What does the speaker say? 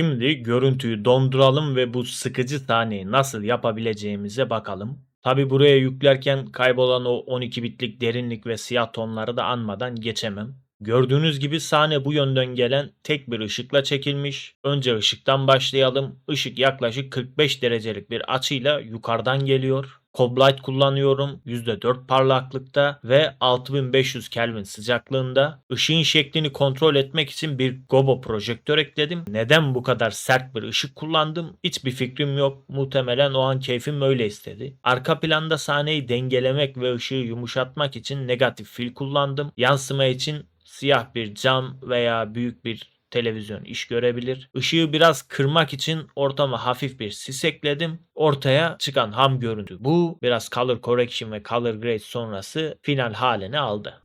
Şimdi görüntüyü donduralım ve bu sıkıcı sahneyi nasıl yapabileceğimize bakalım. Tabi buraya yüklerken kaybolan o 12 bitlik derinlik ve siyah tonları da anmadan geçemem. Gördüğünüz gibi sahne bu yönden gelen tek bir ışıkla çekilmiş. Önce ışıktan başlayalım. Işık yaklaşık 45 derecelik bir açıyla yukarıdan geliyor. Coblight kullanıyorum. %4 parlaklıkta ve 6500 Kelvin sıcaklığında. Işığın şeklini kontrol etmek için bir gobo projektör ekledim. Neden bu kadar sert bir ışık kullandım? Hiçbir fikrim yok. Muhtemelen o an keyfim öyle istedi. Arka planda sahneyi dengelemek ve ışığı yumuşatmak için negatif fil kullandım. Yansıma için siyah bir cam veya büyük bir televizyon iş görebilir. Işığı biraz kırmak için ortama hafif bir sis ekledim. Ortaya çıkan ham görüntü bu. Biraz color correction ve color grade sonrası final halini aldı.